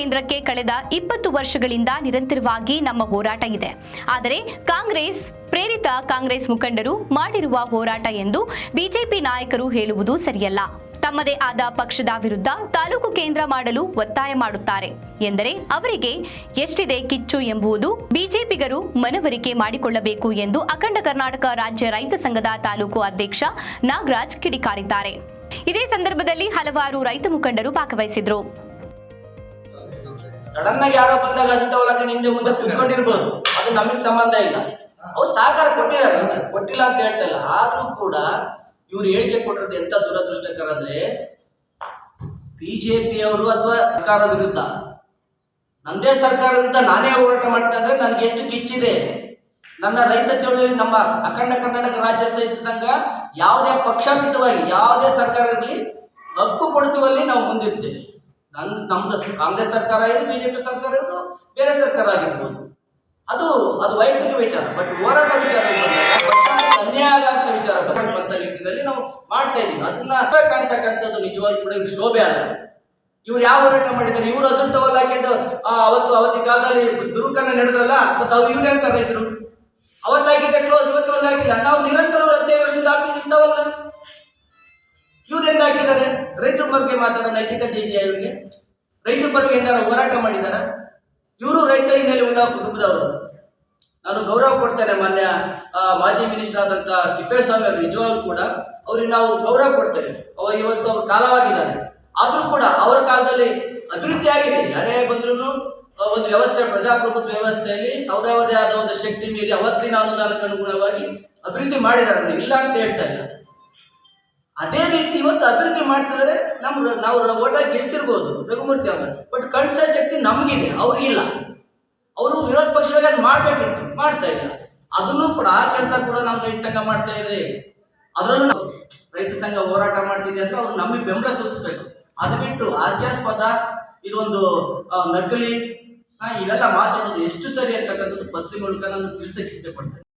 ಕೇಂದ್ರಕ್ಕೆ ಕಳೆದ ಇಪ್ಪತ್ತು ವರ್ಷಗಳಿಂದ ನಿರಂತರವಾಗಿ ನಮ್ಮ ಹೋರಾಟ ಇದೆ. ಆದರೆ ಕಾಂಗ್ರೆಸ್, ಪ್ರೇರಿತ ಕಾಂಗ್ರೆಸ್ ಮುಖಂಡರು ಮಾಡಿರುವ ಹೋರಾಟ ಎಂದು ಬಿಜೆಪಿ ನಾಯಕರು ಹೇಳುವುದು ಸರಿಯಲ್ಲ. ತಮ್ಮದೇ ಆದ ಪಕ್ಷದ ವಿರುದ್ಧ ತಾಲೂಕು ಕೇಂದ್ರ ಮಾಡಲು ಒತ್ತಾಯ ಮಾಡುತ್ತಾರೆ ಎಂದರೆ ಅವರಿಗೆ ಎಷ್ಟಿದೆ ಕಿಚ್ಚು ಎಂಬುದು ಬಿಜೆಪಿಗರು ಮನವರಿಕೆ ಮಾಡಿಕೊಳ್ಳಬೇಕು ಎಂದು ಅಖಂಡ ಕರ್ನಾಟಕ ರಾಜ್ಯ ರೈತ ಸಂಘದ ತಾಲೂಕು ಅಧ್ಯಕ್ಷ ನಾಗರಾಜ್ ಕಿಡಿಕಾರಿದ್ದಾರೆ. ಇದೇ ಸಂದರ್ಭದಲ್ಲಿ ಹಲವಾರು ರೈತ ಮುಖಂಡರು ಭಾಗವಹಿಸಿದ್ರು. ಸಡನ್ ಆಗಿ ಯಾರೋ ಬಂದಾಗ ಅಂತ ಒಳಗೆ ನಿಂದೆ ಮುಂದೆ ಕುತ್ಕೊಂಡಿರ್ಬೋದು. ಅದು ನಮಗೆ ಸಂಬಂಧ ಇಲ್ಲ. ಅವ್ರು ಸಹಕಾರ ಕೊಟ್ಟಿದ್ದಾರೆ. ಕೊಟ್ಟಿಲ್ಲ ಅಂತ ಹೇಳ್ತಾ ಇಲ್ಲ ಆದ್ರೂ ಕೂಡ ಇವ್ರು ಹೇಳಿಕೆ ಕೊಟ್ಟಿರೋದು ಎಂತ ದುರದೃಷ್ಟಕರ ಅಂದ್ರೆ ಬಿಜೆಪಿ ಅವರು ಅಥವಾ ಸರ್ಕಾರ ವಿರುದ್ಧ. ನಂದೇ ಸರ್ಕಾರ ವಿರುದ್ಧ ನಾನೇ ಹೋರಾಟ ಮಾಡ್ತಾ ಅಂದ್ರೆ ನನ್ಗೆ ಎಷ್ಟು ಕಿಚ್ಚಿದೆ. ನನ್ನ ರೈತ ಚಳವಳಿ, ನಮ್ಮ ಅಖಂಡ ಕರ್ನಾಟಕ ರಾಜ್ಯ ಸಂಘ ಯಾವುದೇ ಪಕ್ಷಾತೀತವಾಗಿ, ಯಾವುದೇ ಸರ್ಕಾರ ಇರಲಿ, ಹಕ್ಕು ಕೊಡಿಸುವಲ್ಲಿ ನಾವು ಮುಂದಿರ್ತೇವೆ. ನನ್ ನಮ್ದು ಕಾಂಗ್ರೆಸ್ ಸರ್ಕಾರ ಇರೋದು ಬಿಜೆಪಿ ಸರ್ಕಾರ ಇರೋದು ಬೇರೆ ಸರ್ಕಾರ ಆಗಿರ್ಬೋದು. ಅದು ಅದು ವೈಯಕ್ತಿಕ ವಿಚಾರ ಬಟ್ ಹೋರಾಟ ವಿಚಾರ ಅನ್ಯಾಯ ಆಗಂತ ವಿಚಾರ ಬಂದ ನಿಟ್ಟಿನಲ್ಲಿ ನಾವು ಮಾಡ್ತಾ ಇದೀವಿ ಅದನ್ನ ಕಾಣ್ತಕ್ಕಂಥದ್ದು ನಿಜವಾಗಿ ಕೂಡ ಇವ್ರು ಶೋಭೆ ಅಲ್ಲ. ಇವ್ರು ಯಾವ ಹೋರಾಟ ಮಾಡಿದ್ದಾರೆ? ಇವ್ರು ಅಸುಟ್ಟವಲ್ಲ ಹಾಕೊಂಡು ಅವತ್ತು, ಅವತ್ತಿನ ಕಾಲದಲ್ಲಿ ದುರುಕನ್ನ ನಡೆದ್ರಲ್ಲ ಮತ್ತೆ ಅವ್ರು ಇವ್ರು ಅಂತ ರೈತರು ಅವತ್ತಾಗಿದ್ದ ಕ್ಲೋಸ್ ಇವತ್ತು ಒಂದು ಹಾಕಿಲ್ಲ. ನಾವು ನಿರಂತರವಾಗಿ ರೈತರ ಬಗ್ಗೆ ಮಾತಾಡೋ ನೈತಿಕತೆ ಇದೆಯಾ ಇವರಿಗೆ. ರೈತರ ಬಗ್ಗೆ ಏನಾದ್ರು ಹೋರಾಟ ಮಾಡಿದಾರ? ಇವರು ರೈತ ಹಿನ್ನೆಲೆ ಉಳ್ಳ ಕುಟುಂಬದವರು. ನಾನು ಗೌರವ ಕೊಡ್ತೇನೆ ಮಾನ್ಯ ಮಾಜಿ ಮಿನಿಸ್ಟರ್ ಆದಂತ ತಿಪ್ಪೇಸ್ವಾಮಿ ಅವರು, ನಿಜವಾಗ್ಲೂ ಕೂಡ ಅವ್ರಿಗೆ ನಾವು ಗೌರವ ಕೊಡ್ತೇವೆ. ಅವ ಇವತ್ತು ಅವ್ರ ಕಾಲವಾಗಿದ್ದಾರೆ. ಆದ್ರೂ ಕೂಡ ಅವರ ಕಾಲದಲ್ಲಿ ಅಭಿವೃದ್ಧಿ ಆಗಿದೆ. ಯಾರೇ ಬಂದ್ರು ಒಂದು ವ್ಯವಸ್ಥೆ, ಪ್ರಜಾಪ್ರಭುತ್ವ ವ್ಯವಸ್ಥೆಯಲ್ಲಿ ಅವರವರದೇ ಆದ ಒಂದು ಶಕ್ತಿ ಮೀರಿ ಅವತ್ತಿನ ಅನುದಾನಕ್ಕೆ ಅನುಗುಣವಾಗಿ ಅಭಿವೃದ್ಧಿ ಮಾಡಿದ್ದಾರೆ. ಇಲ್ಲ ಅಂತ ಹೇಳ್ತಾ ಇಲ್ಲ. ಅದೇ ರೀತಿ ಇವತ್ತು ಅಭಿವೃದ್ಧಿ ಮಾಡ್ತಿದ್ದಾರೆ ನಮ್ಮ ನಾವು ಓಟ ಗೆಲ್ಸಿರ್ಬೋದು ರಘುಮೂರ್ತಿ ಅವರು. ಬಟ್ ಕಣ್ಸ ಶಕ್ತಿ ನಮಗಿದೆ ಅವ್ರಿಗಿಲ್ಲ ಅವರು ವಿರೋಧ ಪಕ್ಷವಾಗಿ ಅದು ಮಾಡ್ಬೇಕಿತ್ತು, ಮಾಡ್ತಾ ಇಲ್ಲ. ಅದನ್ನು ಕೂಡ ಆ ಕೆಲಸ ಕೂಡ ನಮ್ಮ ರೈತ ಸಂಘ ಮಾಡ್ತಾ ಇದೆ. ಅದರಲ್ಲೂ ರೈತ ಸಂಘ ಹೋರಾಟ ಮಾಡ್ತಿದೆ ಅಂತ ಅವ್ರು ನಮಗೆ ಬೆಂಬಲ ಸೂಚಿಸ್ಬೇಕು. ಅದು ಬಿಟ್ಟು ಹಾಸ್ಯಾಸ್ಪದ ಇದೊಂದು ನಕಲಿ ಇವೆಲ್ಲ ಮಾತಾಡೋದು ಎಷ್ಟು ಸರಿ ಅಂತಕ್ಕಂಥದ್ದು ಪತ್ರಿಕೆ ಮೂಲಕ ನಾನು ತಿಳಿಸಕ್ಕೆ ಇಷ್ಟಪಡ್ತೇನೆ.